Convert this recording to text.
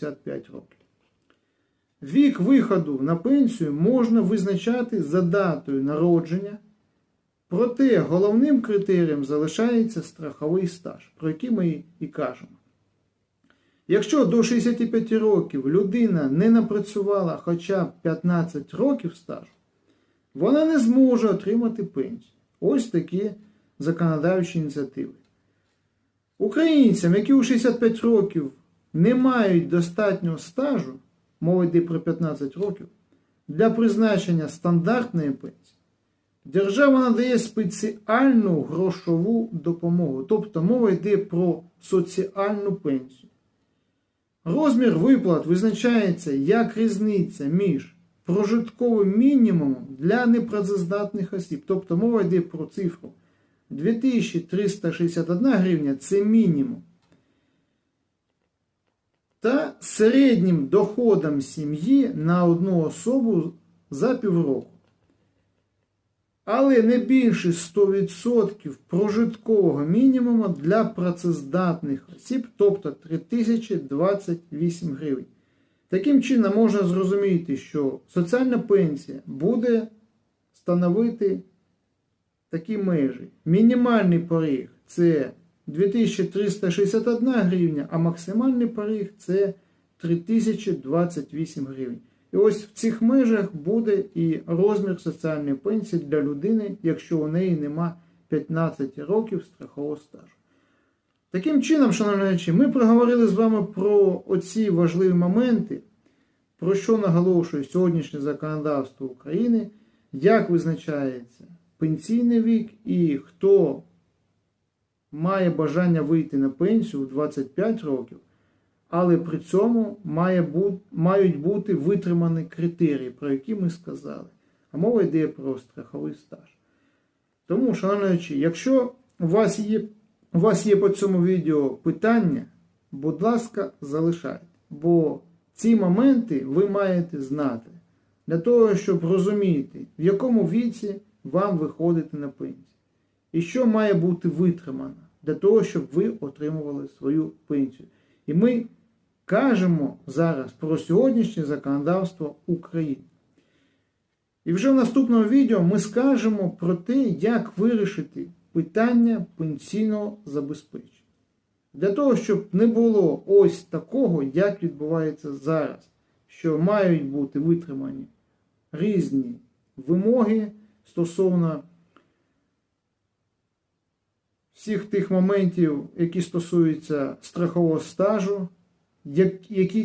65 років. Вік виходу на пенсію можна визначати за датою народження, проте головним критерієм залишається страховий стаж, про який ми і кажемо. Якщо до 65 років людина не напрацювала хоча б 15 років стажу, вона не зможе отримати пенсію. Ось такі законодавчі ініціативи. Українцям, які у 65 років не мають достатнього стажу, мова йде про 15 років, для призначення стандартної пенсії, держава надає спеціальну грошову допомогу. Тобто мова йде про соціальну пенсію. Розмір виплат визначається як різниця між прожитковим мінімумом для непрацездатних осіб. Тобто мова йде про цифру 2361 гривня це мінімум. Та середнім доходом сім'ї на одну особу за півроку. Але не більше 100% прожиткового мінімуму для працездатних осіб, тобто 3028 гривень. Таким чином можна зрозуміти, що соціальна пенсія буде становити такі межі. Мінімальний поріг це 2361 гривня, а максимальний поріг це 3028 гривень. І ось в цих межах буде і розмір соціальної пенсії для людини, якщо у неї нема 15 років страхового стажу. Таким чином, шановні глядачі, ми проговорили з вами про оці важливі моменти, про що наголошує сьогоднішнє законодавство України, як визначається пенсійний вік і хто має бажання вийти на пенсію у 25 років, але при цьому має бути, мають бути витримані критерії, про які ми сказали. А мова йде про страховий стаж. Тому, шановні якщо у вас є, у вас є по цьому відео питання, будь ласка, залишайте. Бо ці моменти ви маєте знати для того, щоб розуміти, в якому віці вам виходити на пенсію. І що має бути витримано для того, щоб ви отримували свою пенсію. І ми кажемо зараз про сьогоднішнє законодавство України. І вже в наступному відео ми скажемо про те, як вирішити питання пенсійного забезпечення. Для того, щоб не було ось такого, як відбувається зараз, що мають бути витримані різні вимоги стосовно всіх тих моментів, які стосуються страхового стажу, які